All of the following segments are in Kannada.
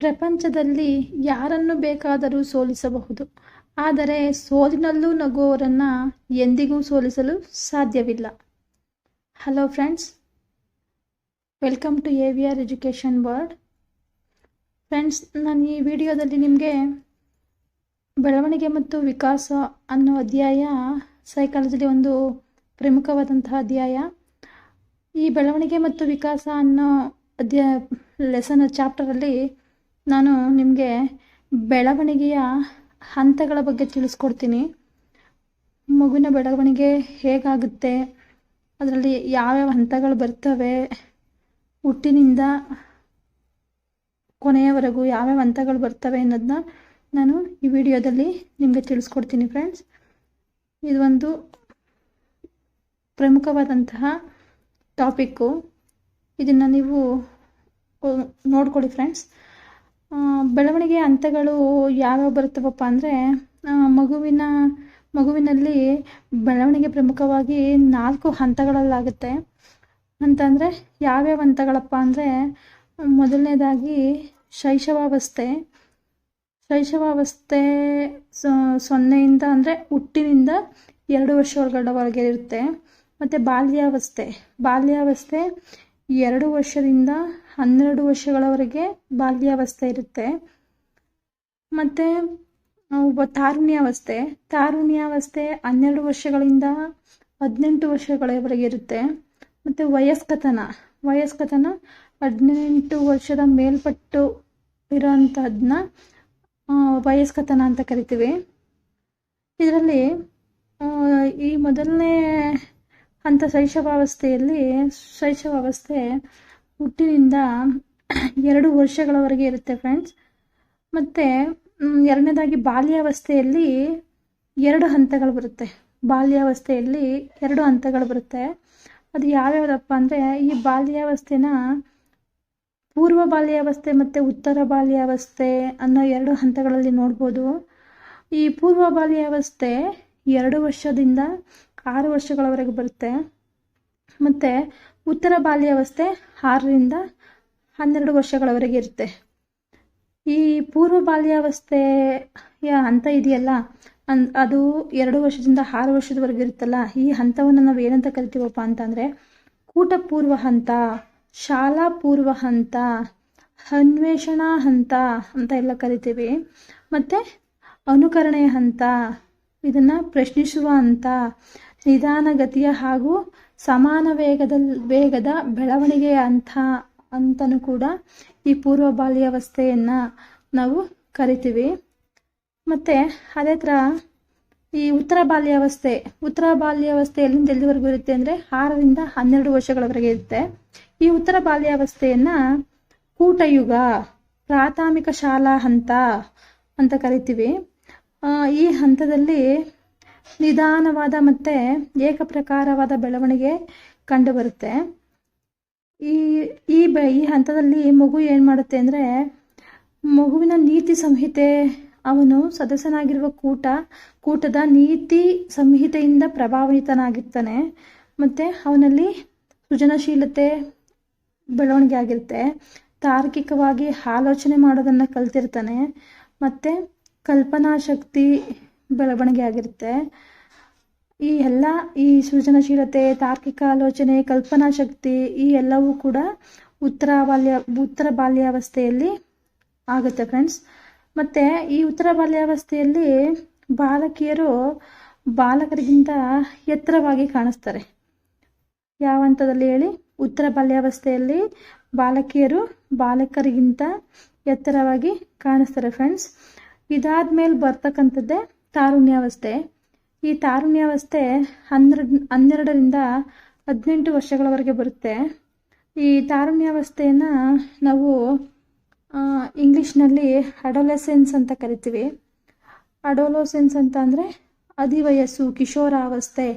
ಪ್ರಪಂಚದಲ್ಲಿ ಯಾರನ್ನು ಬೇಕಾದರೂ ಸೋಲಿಸಬಹುದು. ಆದರೆ ಸೋಲಿನಲ್ಲೂ ನಗುವವರನ್ನು ಎಂದಿಗೂ ಸೋಲಿಸಲು ಸಾಧ್ಯವಿಲ್ಲ. Hello friends welcome to A V R education world friends ನಾನು ಈ ವಿಡಿಯೋದಲ್ಲಿ ನಿಮಗೆ ಬೆಳವಣಿಗೆ ಮತ್ತು ವಿಕಾಸ ಅನ್ನೋ ಅಧ್ಯಾಯ ಸೈಕಾಲಜಿಲಿ ಒಂದು ಪ್ರಮುಖವಾದಂತಹ ಅಧ್ಯಾಯ. ಈ ಬೆಳವಣಿಗೆ ಮತ್ತು ವಿಕಾಸ ಅನ್ನೋ ಅಧ್ಯಾಯ ಲೆಸನ್ ಚಾಪ್ಟರಲ್ಲಿ ನಾನು ನಿಮಗೆ ಬೆಳವಣಿಗೆಯ ಹಂತಗಳ ಬಗ್ಗೆ ತಿಳಿಸ್ಕೊಡ್ತೀನಿ. ಮಗುವಿನ ಬೆಳವಣಿಗೆ ಹೇಗಾಗುತ್ತೆ, ಅದರಲ್ಲಿ ಯಾವ್ಯಾವ ಹಂತಗಳು ಬರ್ತವೆ, ಹುಟ್ಟಿನಿಂದ ಕೊನೆಯವರೆಗೂ ಯಾವ್ಯಾವ ಹಂತಗಳು ಬರ್ತವೆ ಅನ್ನೋದನ್ನ ನಾನು ಈ ವಿಡಿಯೋದಲ್ಲಿ ನಿಮಗೆ ತಿಳಿಸ್ಕೊಡ್ತೀನಿ ಫ್ರೆಂಡ್ಸ್ ಇದು ಒಂದು ಪ್ರಮುಖವಾದಂತಹ ಟಾಪಿಕ್ಕು ಇದನ್ನು ನೀವು ನೋಡ್ಕೊಳ್ಳಿ ಫ್ರೆಂಡ್ಸ್ ಬೆಳವಣಿಗೆ ಹಂತಗಳು ಯಾವ್ಯಾವ ಬರ್ತವಪ್ಪ ಅಂದರೆ ಮಗುವಿನ, ಮಗುವಿನಲ್ಲಿ ಬೆಳವಣಿಗೆ ಪ್ರಮುಖವಾಗಿ ನಾಲ್ಕು ಹಂತಗಳಲ್ಲಾಗುತ್ತೆ. ಅಂತಂದರೆ ಯಾವ್ಯಾವ ಹಂತಗಳಪ್ಪ ಅಂದರೆ, ಮೊದಲನೇದಾಗಿ ಶೈಶವಾವಸ್ಥೆ. ಶೈಶವಾವಸ್ಥೆ ಸೊನ್ನೆಯಿಂದ ಅಂದರೆ ಹುಟ್ಟಿನಿಂದ ಎರಡು ವರ್ಷ ಒಳಗಡೆವರೆಗೆ ಇರುತ್ತೆ ಮತ್ತು ಬಾಲ್ಯಾವಸ್ಥೆ. ಬಾಲ್ಯಾವಸ್ಥೆ ಎರಡು ವರ್ಷದಿಂದ ಹನ್ನೆರಡು ವರ್ಷಗಳವರೆಗೆ ಬಾಲ್ಯಾವಸ್ಥೆ ಇರುತ್ತೆ. ಮತ್ತು ತಾರುಣ್ಯಾವಸ್ಥೆ. ತಾರುಣ್ಯಾವಸ್ಥೆ ಹನ್ನೆರಡು ವರ್ಷಗಳಿಂದ ಹದಿನೆಂಟು ವರ್ಷಗಳವರೆಗೆ ಇರುತ್ತೆ. ಮತ್ತು ವಯಸ್ಕತನ. ವಯಸ್ಕತನ ಹದಿನೆಂಟು ವರ್ಷದ ಮೇಲ್ಪಟ್ಟು ಇರೋಂಥದ್ದನ್ನ ವಯಸ್ಕತನ ಅಂತ ಕರಿತೀವಿ. ಇದರಲ್ಲಿ ಈ ಮೊದಲನೇ ಹಂತ ಶೈಶವಾವಸ್ಥೆಯಲ್ಲಿ, ಶೈಶವಾವಸ್ಥೆ ಹುಟ್ಟಿನಿಂದ ಎರಡು ವರ್ಷಗಳವರೆಗೆ ಇರುತ್ತೆ ಫ್ರೆಂಡ್ಸ್ ಮತ್ತು ಎರಡನೇದಾಗಿ ಬಾಲ್ಯಾವಸ್ಥೆಯಲ್ಲಿ ಎರಡು ಹಂತಗಳು ಬರುತ್ತೆ. ಬಾಲ್ಯಾವಸ್ಥೆಯಲ್ಲಿ ಎರಡು ಹಂತಗಳು ಬರುತ್ತೆ. ಅದು ಯಾವ್ಯಾವುದಪ್ಪ ಅಂದರೆ, ಈ ಬಾಲ್ಯಾವಸ್ಥೆನ ಪೂರ್ವ ಬಾಲ್ಯಾವಸ್ಥೆ ಮತ್ತು ಉತ್ತರ ಬಾಲ್ಯಾವಸ್ಥೆ ಅನ್ನೋ ಎರಡು ಹಂತಗಳಲ್ಲಿ ನೋಡ್ಬೋದು. ಈ ಪೂರ್ವ ಬಾಲ್ಯಾವಸ್ಥೆ ಎರಡು ವರ್ಷದಿಂದ ಆರು ವರ್ಷಗಳವರೆಗೆ ಬರುತ್ತೆ. ಮತ್ತು ಉತ್ತರ ಬಾಲ್ಯಾವಸ್ಥೆ ಆರರಿಂದ ಹನ್ನೆರಡು ವರ್ಷಗಳವರೆಗೆ ಇರುತ್ತೆ. ಈ ಪೂರ್ವ ಬಾಲ್ಯಾವಸ್ಥೆಯ ಹಂತ ಇದೆಯಲ್ಲ? ಅನ್, ಅದು ಎರಡು ವರ್ಷದಿಂದ ಆರು ವರ್ಷದವರೆಗೆ ಇರುತ್ತಲ್ಲ? ಈ ಹಂತವನ್ನು ನಾವು ಏನಂತ ಕರಿತೀವಪ್ಪ ಅಂತಂದರೆ, ಕೂಟಪೂರ್ವ ಹಂತ ಶಾಲಾ ಪೂರ್ವ ಹಂತ, ಅನ್ವೇಷಣಾ ಹಂತ ಅಂತ ಎಲ್ಲ ಕರಿತೀವಿ. ಮತ್ತು ಅನುಕರಣೆಯ ಹಂತ, ಇದನ್ನು ಪ್ರಶ್ನಿಸುವ ಹಂತ, ನಿಧಾನಗತಿಯ ಹಾಗೂ ಸಮಾನ ವೇಗದಲ್ಲಿ ವೇಗದ ಬೆಳವಣಿಗೆಯ ಹಂತ ಅಂತಲೂ ಕೂಡ ಈ ಪೂರ್ವ ಬಾಲ್ಯಾವಸ್ಥೆಯನ್ನು ನಾವು ಕರಿತೀವಿ. ಮತ್ತು ಅದೇ ಥರ ಈ ಉತ್ತರ ಬಾಲ್ಯಾವಸ್ಥೆ ಉತ್ತರ ಬಾಲ್ಯಾವಸ್ಥೆ ಎಲ್ಲಿಂದ ಎಲ್ಲಿವರೆಗೂ ಇರುತ್ತೆ ಅಂದರೆ ಆರರಿಂದ ಹನ್ನೆರಡು ವರ್ಷಗಳವರೆಗೆ ಇರುತ್ತೆ. ಈ ಉತ್ತರ ಬಾಲ್ಯಾವಸ್ಥೆಯನ್ನು ಕೂಟಯುಗ, ಪ್ರಾಥಮಿಕ ಶಾಲಾ ಹಂತ ಅಂತ ಕರಿತೀವಿ. ಈ ಹಂತದಲ್ಲಿ ನಿಧಾನವಾದ ಮತ್ತು ಏಕಪ್ರಕಾರವಾದ ಬೆಳವಣಿಗೆ ಕಂಡುಬರುತ್ತೆ. ಈ ಈ ಬೆ, ಈ ಹಂತದಲ್ಲಿ ಮಗು ಏನು ಮಾಡುತ್ತೆ ಅಂದರೆ, ಮಗುವಿನ ನೀತಿ ಸಂಹಿತೆ, ಅವನು ಸದಸ್ಯನಾಗಿರುವ ಕೂಟ, ಕೂಟದ ನೀತಿ ಸಂಹಿತೆಯಿಂದ ಪ್ರಭಾವಿತನಾಗಿರ್ತಾನೆ. ಮತ್ತು ಅವನಲ್ಲಿ ಸೃಜನಶೀಲತೆ, ಬೆಳವಣಿಗೆ ಆಗಿರುತ್ತೆ. ತಾರ್ಕಿಕವಾಗಿ ಆಲೋಚನೆ ಮಾಡೋದನ್ನು ಕಲ್ತಿರ್ತಾನೆ. ಮತ್ತು ಕಲ್ಪನಾ ಶಕ್ತಿ ಬೆಳವಣಿಗೆ ಆಗಿರುತ್ತೆ. ಈ ಎಲ್ಲ, ಈ ಸೃಜನಶೀಲತೆ, ತಾರ್ಕಿಕ ಆಲೋಚನೆ, ಕಲ್ಪನಾ ಶಕ್ತಿ, ಈ ಎಲ್ಲವೂ ಕೂಡ ಉತ್ತರ ಬಾಲ್ಯ, ಉತ್ತರ ಬಾಲ್ಯಾವಸ್ಥೆಯಲ್ಲಿ ಆಗುತ್ತೆ ಫ್ರೆಂಡ್ಸ್ ಮತ್ತು ಈ ಉತ್ತರ ಬಾಲ್ಯಾವಸ್ಥೆಯಲ್ಲಿ ಬಾಲಕಿಯರು ಬಾಲಕರಿಗಿಂತ ಎತ್ತರವಾಗಿ ಕಾಣಿಸ್ತಾರೆ. ಯಾವ ಹಂತದಲ್ಲಿ ಹೇಳಿ? ಉತ್ತರ ಬಾಲ್ಯಾವಸ್ಥೆಯಲ್ಲಿ ಬಾಲಕಿಯರು ಬಾಲಕರಿಗಿಂತ ಎತ್ತರವಾಗಿ ಕಾಣಿಸ್ತಾರೆ ಫ್ರೆಂಡ್ಸ್ ಇದಾದ್ಮೇಲೆ ಬರ್ತಕ್ಕಂಥದ್ದೇ ತಾರುಣ್ಯಾವಸ್ಥೆ. ಈ ತಾರುಣ್ಯಾವಸ್ಥೆ ಹನ್ನೆರಡು, ಹನ್ನೆರಡರಿಂದ ಹದಿನೆಂಟು ವರ್ಷಗಳವರೆಗೆ ಬರುತ್ತೆ. ಈ ತಾರುಣ್ಯಾವಸ್ಥೆಯನ್ನು ನಾವು ಇಂಗ್ಲೀಷ್ನಲ್ಲಿ ಅಡೋಲೆಸೆನ್ಸ್ ಅಂತ ಕರಿತೀವಿ. ಅಡೋಲೋಸೆನ್ಸ್ ಅಂತ ಅಂದರೆ ಅಧಿವಯಸ್ಸು, ಕಿಶೋರಾವಸ್ಥೆ,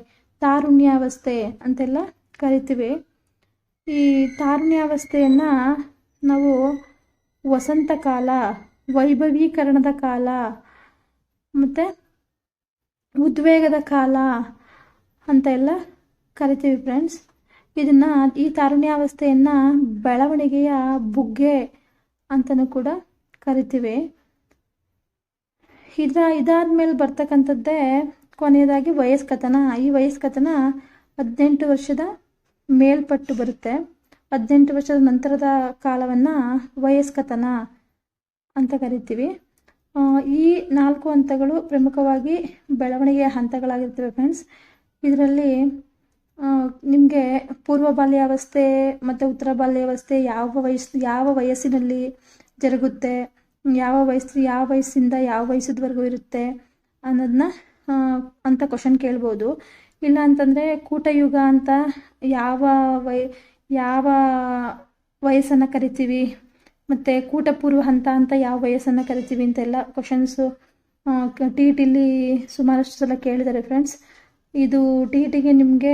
ತಾರುಣ್ಯಾವಸ್ಥೆ ಅಂತೆಲ್ಲ ಕರಿತೀವಿ. ಈ ತಾರುಣ್ಯಾವಸ್ಥೆಯನ್ನು ನಾವು ವಸಂತ ಕಾಲ ವೈಭವೀಕರಣದ ಕಾಲ ಮತ್ತು ಉದ್ವೇಗದ ಕಾಲ ಅಂತ ಎಲ್ಲ ಕರಿತೀವಿ ಫ್ರೆಂಡ್ಸ್ ಇದನ್ನು ಈ ತಾರುಣ್ಯಾವಸ್ಥೆಯನ್ನು ಬೆಳವಣಿಗೆಯ ಬುಗ್ಗೆ ಅಂತಲೂ ಕೂಡ ಕರಿತೀವಿ. ಇದರ ಇದಾದ್ಮೇಲೆ ಬರ್ತಕ್ಕಂಥದ್ದೇ ಕೊನೆಯದಾಗಿ ವಯಸ್ಕತನ. ಈ ವಯಸ್ಕತನ ಹದಿನೆಂಟು ವರ್ಷದ ಮೇಲ್ಪಟ್ಟು ಬರುತ್ತೆ. ಹದಿನೆಂಟು ವರ್ಷದ ನಂತರದ ಕಾಲವನ್ನು ವಯಸ್ಕತನ ಅಂತ ಕರಿತೀವಿ. ಈ ನಾಲ್ಕು ಹಂತಗಳು ಪ್ರಮುಖವಾಗಿ ಬೆಳವಣಿಗೆಯ ಹಂತಗಳಾಗಿರ್ತವೆ ಫ್ರೆಂಡ್ಸ್ ಇದರಲ್ಲಿ ನಿಮಗೆ ಪೂರ್ವ ಬಾಲ್ಯಾವಸ್ಥೆ ಮತ್ತು ಉತ್ತರ ಬಾಲ್ಯಾವಸ್ಥೆ ಯಾವ ವಯಸ್ಸು, ಯಾವ ವಯಸ್ಸಿನಲ್ಲಿ ಜರುಗುತ್ತೆ, ಯಾವ ವಯಸ್ಸು, ಯಾವ ವಯಸ್ಸಿಂದ ಯಾವ ವಯಸ್ಸದವರೆಗೂ ಇರುತ್ತೆ ಅನ್ನೋದನ್ನ ಅಂತ ಕ್ವಶನ್ ಕೇಳ್ಬೋದು. ಇಲ್ಲ ಅಂತಂದರೆ ಕೂಟಯುಗ ಅಂತ ಯಾವ ವಯ, ಯಾವ ವಯಸ್ಸನ್ನು ಕರಿತೀವಿ ಮತ್ತು ಕೂಟಪೂರ್ವ ಹಂತ ಅಂತ ಯಾವ ವಯಸ್ಸನ್ನು ಕರಿತೀವಿ ಅಂತೆಲ್ಲ ಕ್ವಶನ್ಸು ಟಿ ಟಿಲಿ ಸುಮಾರಷ್ಟು ಸಲ ಕೇಳಿದ್ದಾರೆ ಫ್ರೆಂಡ್ಸ್ ಇದು ಟಿ ಟಿಗೆ ನಿಮಗೆ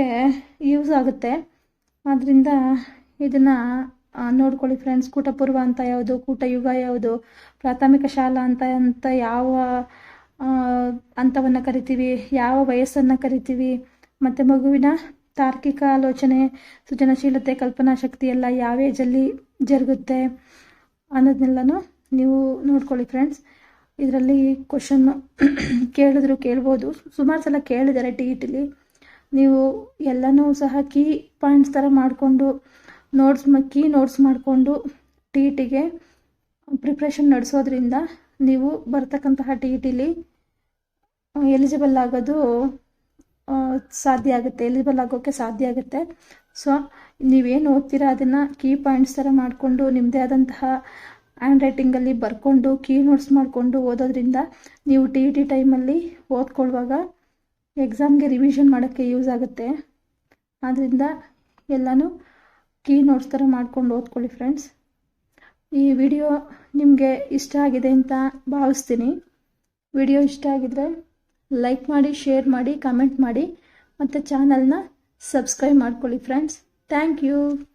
ಯೂಸ್ ಆಗುತ್ತೆ. ಆದ್ದರಿಂದ ಇದನ್ನು ನೋಡ್ಕೊಳ್ಳಿ ಫ್ರೆಂಡ್ಸ್ ಕೂಟಪೂರ್ವ ಅಂತ ಯಾವುದು, ಕೂಟಯುಗ ಯಾವುದು, ಪ್ರಾಥಮಿಕ ಶಾಲಾ ಅಂತ ಅಂತ ಯಾವ ಹಂತವನ್ನು ಕರಿತೀವಿ, ಯಾವ ವಯಸ್ಸನ್ನು ಕರಿತೀವಿ, ಮತ್ತು ಮಗುವಿನ ತಾರ್ಕಿಕ ಆಲೋಚನೆ, ಸೃಜನಶೀಲತೆ ಕಲ್ಪನಾ ಶಕ್ತಿ ಎಲ್ಲ ಯಾವ ಏಜಲ್ಲಿ ಜರುಗುತ್ತೆ ಅನ್ನೋದನ್ನೆಲ್ಲನೂ ನೀವು ನೋಡ್ಕೊಳ್ಳಿ ಫ್ರೆಂಡ್ಸ್ ಇದರಲ್ಲಿ ಕ್ವಶನ್ನು ಕೇಳಿದ್ರು ಕೇಳ್ಬೋದು. ಸುಮಾರು ಸಲ ಕೇಳಿದ್ದಾರೆ ಟಿ ಇ ನೀವು ಎಲ್ಲನೂ ಸಹ ಕೀ ಪಾಯಿಂಟ್ಸ್ ಥರ ಮಾಡಿಕೊಂಡು ನೋಟ್ಸ್ ಕೀ ನೋಟ್ಸ್ ಮಾಡಿಕೊಂಡು ಟಿ ಇ ಪ್ರಿಪ್ರೇಷನ್ ನಡೆಸೋದ್ರಿಂದ ನೀವು ಬರ್ತಕ್ಕಂತಹ ಟಿ ಇ ಎಲಿಜಿಬಲ್ ಆಗೋದು ಸಾಧ್ಯ ಆಗುತ್ತೆ. ಎಲಿಜಿಬಲ್ ಆಗೋಕ್ಕೆ ಸಾಧ್ಯ ಆಗುತ್ತೆ. ಸೊ ನೀವೇನು ಓದ್ತೀರಾ ಅದನ್ನು ಕೀ ಪಾಯಿಂಟ್ಸ್ ಥರ ಮಾಡಿಕೊಂಡು ನಿಮ್ಮದೇ ಆದಂತಹ ಹ್ಯಾಂಡ್ ರೈಟಿಂಗಲ್ಲಿ ಬರ್ಕೊಂಡು ಕೀ ನೋಟ್ಸ್ ಮಾಡಿಕೊಂಡು ಓದೋದ್ರಿಂದ ನೀವು ಟಿ ಇ ಟಿ ಟೈಮಲ್ಲಿ ಓದ್ಕೊಳ್ಳುವಾಗ ಎಕ್ಸಾಮ್ಗೆ ರಿವಿಷನ್ ಮಾಡೋಕ್ಕೆ ಯೂಸ್ ಆಗುತ್ತೆ. ಆದ್ದರಿಂದ ಎಲ್ಲನೂ ಕೀ ನೋಟ್ಸ್ ಥರ ಮಾಡ್ಕೊಂಡು ಓದ್ಕೊಳ್ಳಿ ಫ್ರೆಂಡ್ಸ್ ಈ ವಿಡಿಯೋ ನಿಮಗೆ ಇಷ್ಟ ಆಗಿದೆ ಅಂತ ಭಾವಿಸ್ತೀನಿ. ವಿಡಿಯೋ ಇಷ್ಟ ಆಗಿದ್ರೆ ಲೈಕ್ ಮಾಡಿ ಶೇರ್ ಮಾಡಿ ಕಮೆಂಟ್ ಮಾಡಿ ಮತ್ತು ಚಾನಲ್ನ ಸಬ್ಸ್ಕ್ರೈಬ್ ಮಾಡ್ಕೊಳ್ಳಿ ಫ್ರೆಂಡ್ಸ್ Thank you.